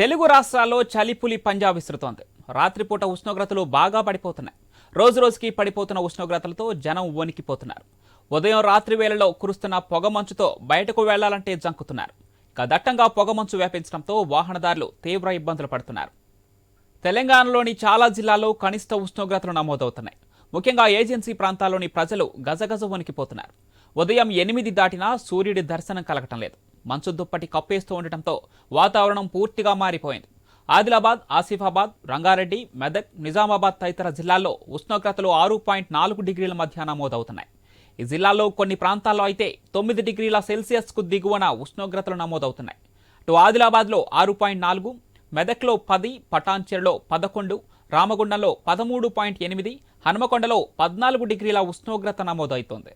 తెలుగు రాష్ట్రాల్లో చలిపులి పంజా విసురుతోంది రాత్రిపూట ఉష్ణోగ్రతలు బాగా పడిపోతున్నాయి. రోజు రోజుకి పడిపోతున్న ఉష్ణోగ్రతలతో జనం వణికిపోతున్నారు. ఉదయం రాత్రి వేళలో కురుస్తున్న పొగమంచుతో బయటకు వెళ్ళాలంటే జంకుతున్నారు. ఇక దట్టంగా పొగమంచు వ్యాపించడంతో వాహనదారులు తీవ్ర ఇబ్బందులు పడుతున్నారు. తెలంగాణలోని చాలా జిల్లాల్లో కనిష్ట ఉష్ణోగ్రతలు నమోదవుతున్నాయి. ముఖ్యంగా ఏజెన్సీ ప్రాంతాల్లోని ప్రజలు గజగజ వణికిపోతున్నారు. ఉదయం ఎనిమిది దాటినా సూర్యుడి దర్శనం కలగటం లేదు. మంచు దుప్పటి కప్పేస్తూ ఉండటంతో వాతావరణం పూర్తిగా మారిపోయింది. ఆదిలాబాద్ ఆసిఫాబాద్ రంగారెడ్డి మెదక్ నిజామాబాద్ తదితర జిల్లాల్లో ఉష్ణోగ్రతలు ఆరు పాయింట్ నాలుగు డిగ్రీల మధ్య నమోదవుతున్నాయి. ఈ జిల్లాలో కొన్ని ప్రాంతాల్లో అయితే తొమ్మిది డిగ్రీల సెల్సియస్కు దిగువన ఉష్ణోగ్రతలు నమోదవుతున్నాయి. అటు ఆదిలాబాద్లో ఆరు పాయింట్ నాలుగు మెదక్లో పది పటాన్చెర్లో పదకొండు రామగుండంలో పదమూడు పాయింట్ ఎనిమిది హనుమకొండలో పద్నాలుగు డిగ్రీల ఉష్ణోగ్రత నమోదవుతోంది.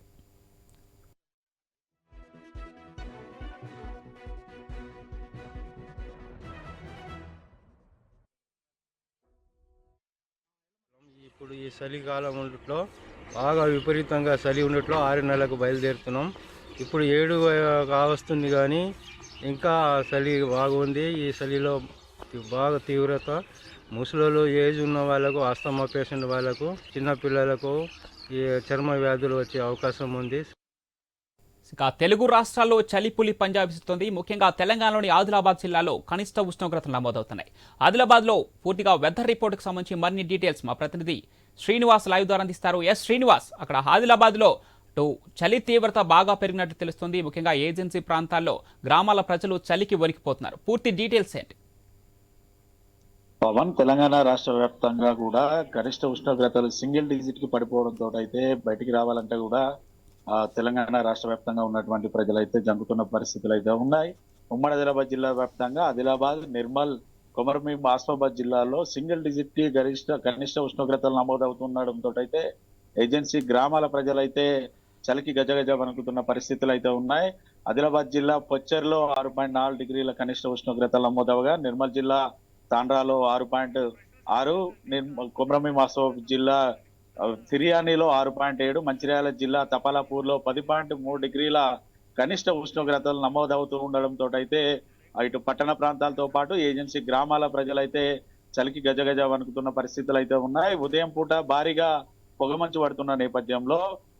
ఇప్పుడు ఈ చలికాలం ఉండట్లో బాగా విపరీతంగా చలి ఉండట్లో ఆరు నెలలకు బయలుదేరుతున్నాం. ఇప్పుడు ఏడు కావస్తుంది కానీ ఇంకా చలి బాగుంది. ఈ చలిలో బాగా తీవ్రత. ముసలోళ్ళు ఏజ్ ఉన్న వాళ్ళకు ఆస్తమా పేషెంట్ వాళ్ళకు చిన్నపిల్లలకు ఈ చర్మ వ్యాధులు వచ్చే అవకాశం ఉంది. ఇక తెలుగు రాష్ట్రాల్లో చలిపులి పంజాబ్ విసురుతోంది. ముఖ్యంగా తెలంగాణలోని ఆదిలాబాద్ జిల్లాలో కనిష్ట ఉష్ణోగ్రతలు నమోదవుతున్నాయి. ఆదిలాబాద్లో పూర్తిగా వెదర్ రిపోర్ట్కి సంబంధించి మరిన్ని డీటెయిల్స్ మా ప్రతినిధి శ్రీనివాస్ లైవ్ ద్వారా అందిస్తారు. ఎస్ శ్రీనివాస్ అక్కడ ఆదిలాబాద్లో టు చలి తీవ్రత బాగా పెరిగినట్టు తెలుస్తుంది. ముఖ్యంగా ఏజెన్సీ ప్రాంతాల్లో గ్రామాల ప్రజలు చలికి వణికిపోతున్నారు. పూర్తి డీటెయిల్స్ ఏంటి? పవన్ తెలంగాణ రాష్ట్ర వ్యాప్తంగా కూడా గరిష్ట ఉష్ణోగ్రతలు సింగిల్ డిజిట్కి పడిపోవడంతో అయితే బయటికి రావాలంటే కూడా తెలంగాణ రాష్ట్ర వ్యాప్తంగా ఉన్నటువంటి ప్రజలైతే జంకుతున్న పరిస్థితులు అయితే ఉన్నాయి. ఉమ్మడి ఆదిలాబాద్ జిల్లా వ్యాప్తంగా ఆదిలాబాద్ నిర్మల్ కొమరమీం ఆసిఫాబాద్ జిల్లాలో సింగిల్ డిజిట్ గరిష్ట కనిష్ట ఉష్ణోగ్రతలు నమోదవుతుండడంతో అయితే ఏజెన్సీ గ్రామాల ప్రజలైతే చలికి గజగజ వణుకుతున్న పరిస్థితులు అయితే ఉన్నాయి. ఆదిలాబాద్ జిల్లా పొచ్చెర్లో ఆరు పాయింట్ నాలుగు డిగ్రీల కనిష్ట ఉష్ణోగ్రతలు నమోదవగా నిర్మల్ జిల్లా తాండ్రాలో ఆరు పాయింట్ ఆరు నిర్మ- కొమరమీం ఆసిఫాబాద్ జిల్లా సిరియానీలో ఆరు పాయింట్ ఏడు మంచిర్యాల జిల్లా తపాలాపూర్లో పది పాయింట్ మూడు డిగ్రీల కనిష్ట ఉష్ణోగ్రతలు నమోదవుతూ ఉండడంతో అయితే ఇటు పట్టణ ప్రాంతాలతో పాటు ఏజెన్సీ గ్రామాల ప్రజలైతే చలికి గజగజ వణుకుతున్న పరిస్థితులు అయితే ఉన్నాయి. ఉదయం పూట భారీగా పొగమంచు పడుతున్న నేపథ్యంలో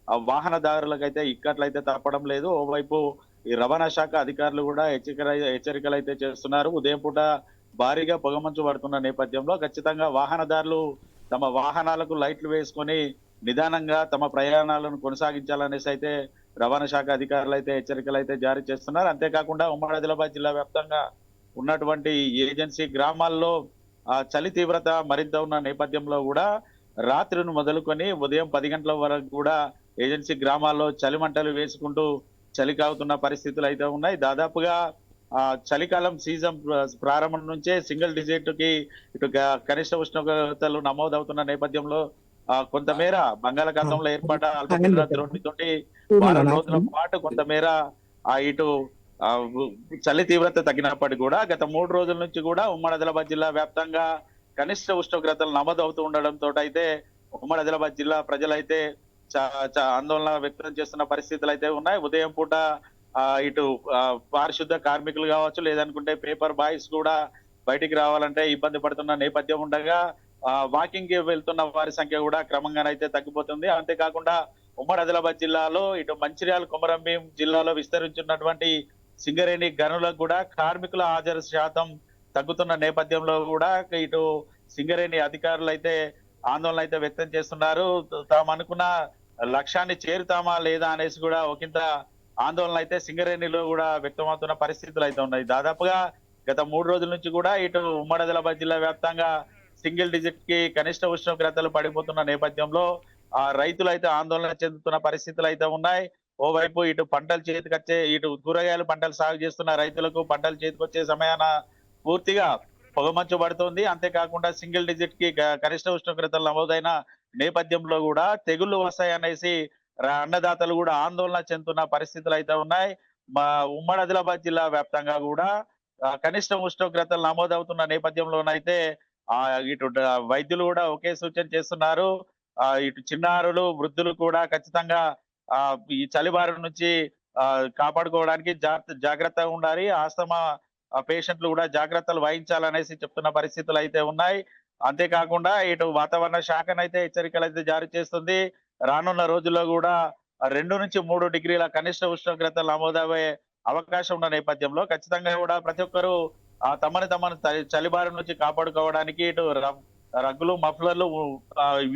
ఆ వాహనదారులకైతే ఇక్కట్లయితే తప్పడం లేదు. ఓవైపు ఈ రవాణా శాఖ అధికారులు కూడా హెచ్చరిక హెచ్చరికలు అయితే చేస్తున్నారు. ఉదయం పూట భారీగా పొగమంచు పడుతున్న నేపథ్యంలో ఖచ్చితంగా వాహనదారులు తమ వాహనాలకు లైట్లు వేసుకొని నిదానంగా తమ ప్రయాణాలను కొనసాగించాలనేసి అయితే రవాణా శాఖ అధికారులు అయితే హెచ్చరికలు అయితే జారీ చేస్తున్నారు. అంతేకాకుండా ఉమ్మడి ఆదిలాబాద్ జిల్లా వ్యాప్తంగా ఉన్నటువంటి ఏజెన్సీ గ్రామాల్లో ఆ చలి తీవ్రత మరింత ఉన్న నేపథ్యంలో కూడా రాత్రిని మొదలుకొని ఉదయం పది గంటల వరకు కూడా ఏజెన్సీ గ్రామాల్లో చలి మంటలు వేసుకుంటూ చలి కాగుతున్న పరిస్థితులు అయితే ఉన్నాయి. దాదాపుగా చలికాలం సీజన్ ప్ర- ప్రారంభం నుంచే సింగిల్ డిజిట్కి ఇటు కనిష్ట ఉష్ణోగ్రతలు నమోదవుతున్న నేపథ్యంలో ఆ, కొంతమేర బంగాళాఖాతంలో ఏర్పడ్డ అల్పపీడన ద్రోణితోటి వారం రోజుల పాటు కొంతమేర ఆ ఇటు చలి తీవ్రత తగ్గినప్పటికీ కూడా గత మూడు రోజుల నుంచి కూడా ఉమ్మడి ఆదిలాబాద్ జిల్లా వ్యాప్తంగా కనిష్ట ఉష్ణోగ్రతలు నమోదవుతూ ఉండడంతో అయితే ఉమ్మడి ఆదిలాబాద్ జిల్లా ప్రజలైతే ఆందోళన వ్యక్తం చేస్తున్న పరిస్థితులు అయితే ఉన్నాయి. ఉదయం పూట ఇటు పారిశుద్ధ కార్మికులు కావచ్చు లేదనుకుంటే పేపర్ బాయ్స్ కూడా బయటికి రావాలంటే ఇబ్బంది పడుతున్న నేపథ్యం ఉండగా వాకింగ్ వెళ్తున్న వారి సంఖ్య కూడా క్రమంగానైతే తగ్గిపోతుంది. అంతేకాకుండా ఉమ్మడి ఆదిలాబాద్ జిల్లాలో ఇటు మంచిర్యాల కొమరంభీం జిల్లాలో విస్తరించున్నటువంటి సింగరేణి గనులకు కూడా కార్మికుల హాజరు శాతం తగ్గుతున్న నేపథ్యంలో కూడా ఇటు సింగరేణి అధికారులు అయితే ఆందోళన అయితే వ్యక్తం చేస్తున్నారు. తాము అనుకున్న లక్ష్యాన్ని చేరుతామా లేదా అనేసి కూడా ఒకంత ఆందోళన అయితే సింగరేణిలో కూడా వ్యక్తమవుతున్న పరిస్థితులు అయితే ఉన్నాయి. దాదాపుగా గత మూడు రోజుల నుంచి కూడా ఇటు ఉమ్మడి ఆదిలాబాద్ జిల్లా వ్యాప్తంగా సింగిల్ డిజిట్కి కనిష్ట ఉష్ణోగ్రతలు పడిపోతున్న నేపథ్యంలో ఆ రైతులు అయితే ఆందోళన చెందుతున్న పరిస్థితులు అయితే ఉన్నాయి. ఓవైపు ఇటు పంటలు చేతికొచ్చే ఇటు కూరగాయలు పంటలు సాగు చేస్తున్న రైతులకు పంటలు చేతికొచ్చే సమయాన పూర్తిగా పొగమంచు పడుతుంది. అంతేకాకుండా సింగిల్ డిజిట్కి కనిష్ట ఉష్ణోగ్రతలు నమోదైన నేపథ్యంలో కూడా తెగుళ్ళు వస్తాయనేసి అన్నదాతలు కూడా ఆందోళన చెందుతున్న పరిస్థితులు అయితే ఉన్నాయి. మా ఉమ్మడి ఆదిలాబాద్ జిల్లా వ్యాప్తంగా కూడా కనిష్ట ఉష్ణోగ్రతలు నమోదవుతున్న నేపథ్యంలోనైతే ఆ ఇటు వైద్యులు కూడా ఒకే సూచన చేస్తున్నారు. ఆ ఇటు చిన్నారులు వృద్ధులు కూడా ఖచ్చితంగా ఆ ఈ చలిబారి నుంచి ఆ కాపాడుకోవడానికి జాగ్రత్త జాగ్రత్తగా ఉండాలి. ఆస్తమా పేషెంట్లు కూడా జాగ్రత్తలు వహించాలనేసి చెప్తున్న పరిస్థితులు అయితే ఉన్నాయి. అంతేకాకుండా ఇటు వాతావరణ శాఖనైతే హెచ్చరికలు అయితే జారీ చేస్తుంది. రానున్న రోజుల్లో కూడా రెండు నుంచి మూడు డిగ్రీల కనిష్ట ఉష్ణోగ్రతలు నమోదయ్యే అవకాశం ఉన్న నేపథ్యంలో ఖచ్చితంగా కూడా ప్రతి ఒక్కరూ ఆ తమని తమను చలి- చలిబారి నుంచి కాపాడుకోవడానికి ఇటు రగ్గులు మఫ్లర్లు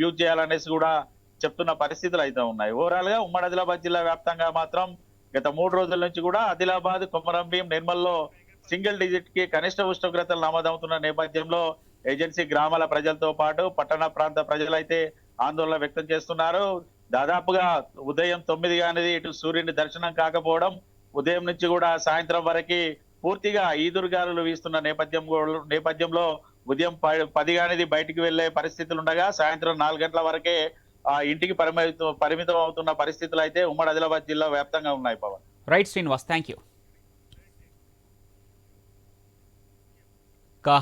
యూజ్ చేయాలనేసి కూడా చెప్తున్న పరిస్థితులు అయితే ఉన్నాయి. ఓవరాల్గా ఉమ్మడి ఆదిలాబాద్ జిల్లా వ్యాప్తంగా మాత్రం గత మూడు రోజుల నుంచి కూడా ఆదిలాబాద్ కొమరంభీం నిర్మల్లో సింగిల్ డిజిట్కి కనిష్ట ఉష్ణోగ్రతలు నమోదవుతున్న నేపథ్యంలో ఏజెన్సీ గ్రామాల ప్రజలతో పాటు పట్టణ ప్రాంత ప్రజలైతే ఆందోళన వ్యక్తం చేస్తున్నారు. దాదాపుగా ఉదయం తొమ్మిది అనేది ఇటు సూర్యుని దర్శనం కాకపోవడం ఉదయం నుంచి కూడా సాయంత్రం వరకు పూర్తిగా ఈదురుగాలులు వీస్తున్న నేపథ్యం నేపథ్యంలో ఉదయం ప- పది అనేది బయటికి వెళ్ళే పరిస్థితులు ఉండగా సాయంత్రం నాలుగు గంటల వరకే ఆ ఇంటికి పరిమితం పరిమితం అవుతున్న పరిస్థితులు అయితే ఉమ్మడి ఆదిలాబాద్ జిల్లా వ్యాప్తంగా ఉన్నాయి Pavan. Right Srinivas thank you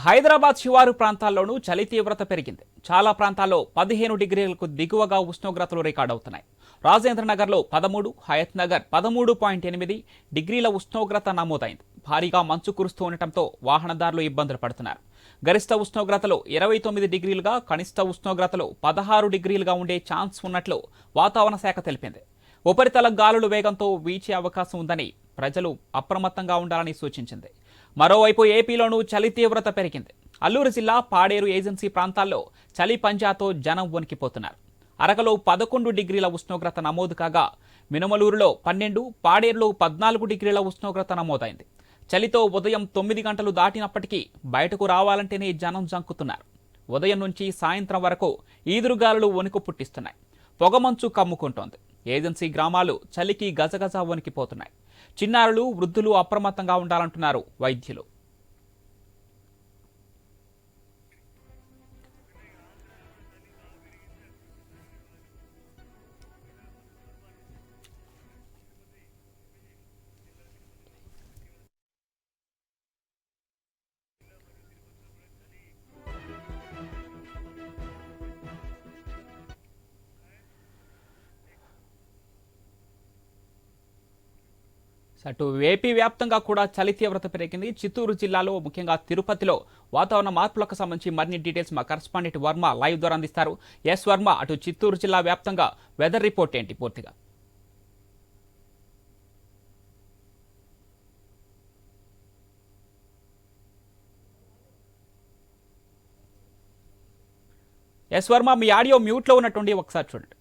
Hyderabad శివారు ప్రాంతాల్లోనూ చలి తీవ్రత పెరిగింది. చాలా ప్రాంతాల్లో పదిహేను డిగ్రీలకు దిగువగా ఉష్ణోగ్రతలు రికార్డ్ అవుతున్నాయి. రాజేంద్రనగర్లో పదమూడు హయత్ నగర్ పదమూడు పాయింట్ ఎనిమిది డిగ్రీల ఉష్ణోగ్రత నమోదైంది. భారీగా మంచు కురుస్తూ ఉండటంతో వాహనదారులు ఇబ్బందులు పడుతున్నారు. గరిష్ట ఉష్ణోగ్రతలు ఇరవై తొమ్మిది డిగ్రీలుగా కనిష్ట ఉష్ణోగ్రతలు పదహారు డిగ్రీలుగా ఉండే ఛాన్స్ ఉన్నట్లు వాతావరణ శాఖ తెలిపింది. ఉపరితల గాలులు వేగంతో వీచే అవకాశం ఉందని ప్రజలు అప్రమత్తంగా ఉండాలని సూచించింది. మరోవైపు ఏపీలోనూ చలి తీవ్రత పెరిగింది. అల్లూరు జిల్లా పాడేరు ఏజెన్సీ ప్రాంతాల్లో చలి పంజాతో జనం వణికిపోతున్నారు. అరకలో పదకొండు డిగ్రీల ఉష్ణోగ్రత నమోదు కాగా మినమలూరులో పన్నెండు పాడేరులో పద్నాలుగు డిగ్రీల ఉష్ణోగ్రత నమోదైంది. చలితో ఉదయం తొమ్మిది గంటలు దాటినప్పటికీ బయటకు రావాలంటేనే జనం జంకుతున్నారు. ఉదయం నుంచి సాయంత్రం వరకు ఈదురుగాలులు వణుకు పుట్టిస్తున్నాయి. పొగమంచు కమ్ముకుంటోంది. ఏజెన్సీ గ్రామాలు చలికి గజగజ వణికిపోతున్నాయి. చిన్నారులు వృద్ధులు అప్రమత్తంగా ఉండాలంటున్నారు వైద్యులు. అటు ఏపీ వ్యాప్తంగా కూడా చలి తీవ్రత పెరిగింది. చిత్తూరు జిల్లాలో ముఖ్యంగా తిరుపతిలో వాతావరణ మార్పులకు సంబంధించి మరిన్ని డీటెయిల్స్ మా కరస్పాండెంట్ వర్మ లైవ్ ద్వారా అందిస్తారు. ఎస్ వర్మ అటు చిత్తూరు జిల్లా వ్యాప్తంగా వెదర్ రిపోర్ట్ ఏంటి పూర్తిగా? ఎస్ వర్మ మీ ఆడియో మ్యూట్లో ఉన్నట్టుండి ఒకసారి చూడండి.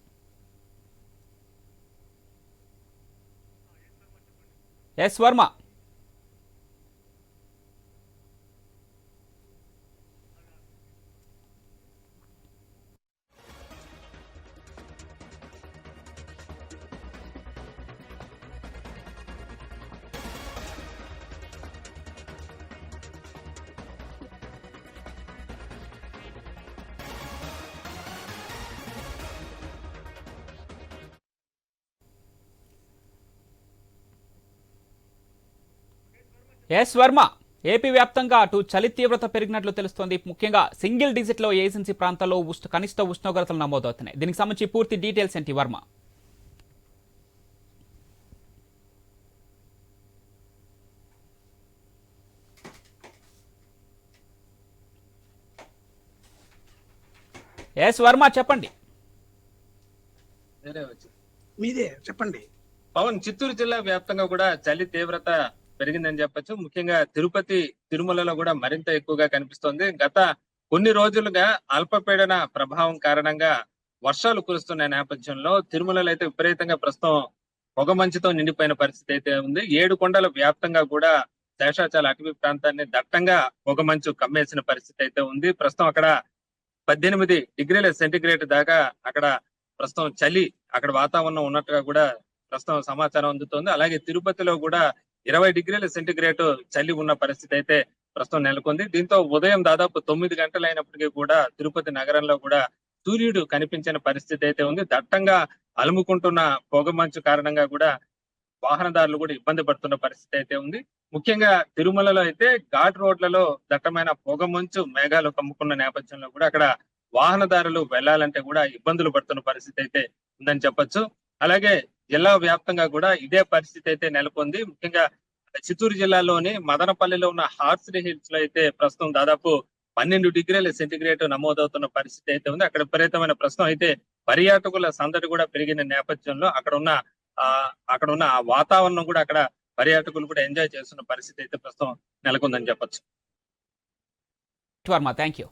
Yes Varma yes Varma. AP వ్యాప్తంగా అటు చలి తీవ్రత పెరిగినట్లు తెలుస్తోంది. ముఖ్యంగా సింగిల్ డిజిట్లో ఏజెన్సీ ప్రాంతాల్లో ఉష్ణ కనిష్ట ఉష్ణోగ్రతలు నమోదవుతున్నాయి. దీనికి సంబంధించి పూర్తి డీటెయిల్స్ ఏంటి వర్మ? ఎస్ వర్మ చెప్పండి. మీదే చెప్పండి. పవన్ చిత్తూరు జిల్లా వ్యాప్తంగా కూడా చలి తీవ్రత పెరిగిందని చెప్పొచ్చు. ముఖ్యంగా తిరుపతి తిరుమలలో కూడా మరింత ఎక్కువగా కనిపిస్తోంది. గత కొన్ని రోజులుగా అల్పపీడన ప్రభావం కారణంగా వర్షాలు కురుస్తున్న నేపథ్యంలో తిరుమలలో అయితే విపరీతంగా ప్రస్తుతం పొగ మంచుతో నిండిపోయిన పరిస్థితి అయితే ఉంది. ఏడు కొండల వ్యాప్తంగా కూడా శేషాచల అటవీ ప్రాంతాన్ని దట్టంగా పొగ మంచు కమ్మేసిన పరిస్థితి అయితే ఉంది. ప్రస్తుతం అక్కడ పద్దెనిమిది డిగ్రీల సెంటిగ్రేడ్ దాకా అక్కడ ప్రస్తుతం చలి అక్కడ వాతావరణం ఉన్నట్టుగా కూడా ప్రస్తుతం సమాచారం అందుతోంది. అలాగే తిరుపతిలో కూడా ఇరవై డిగ్రీల సెంటిగ్రేడ్ చలి ఉన్న పరిస్థితి అయితే ప్రస్తుతం నెలకొంది. దీంతో ఉదయం దాదాపు తొమ్మిది గంటలైనప్పటికీ కూడా తిరుపతి నగరంలో కూడా సూర్యుడు కనిపించిన పరిస్థితి అయితే ఉంది. దట్టంగా అలుముకుంటున్న పొగ మంచు కారణంగా కూడా వాహనదారులు కూడా ఇబ్బంది పడుతున్న పరిస్థితి అయితే ఉంది. ముఖ్యంగా తిరుమలలో అయితే ఘాట్ రోడ్లలో దట్టమైన పొగ మంచు మేఘాలు కమ్ముకున్న నేపథ్యంలో కూడా అక్కడ వాహనదారులు వెళ్ళాలంటే కూడా ఇబ్బందులు పడుతున్న పరిస్థితి అయితే ఉందని చెప్పొచ్చు. అలాగే జిల్లా వ్యాప్తంగా కూడా ఇదే పరిస్థితి అయితే నెలకొంది. ముఖ్యంగా చిత్తూరు జిల్లాలోని మదనపల్లిలో ఉన్న హార్స్లీ హిల్స్లో అయితే ప్రస్తుతం దాదాపు పన్నెండు డిగ్రీల సెంటిగ్రేడ్ నమోదవుతున్న పరిస్థితి అయితే ఉంది. అక్కడ విపరీతమైన ప్రస్తుతం అయితే పర్యాటకుల సందడి కూడా పెరిగిన నేపథ్యంలో అక్కడ ఉన్న ఆ అక్కడ ఉన్న ఆ వాతావరణం కూడా అక్కడ పర్యాటకులు కూడా ఎంజాయ్ చేస్తున్న పరిస్థితి అయితే ప్రస్తుతం నెలకొందని చెప్పొచ్చు. Thank you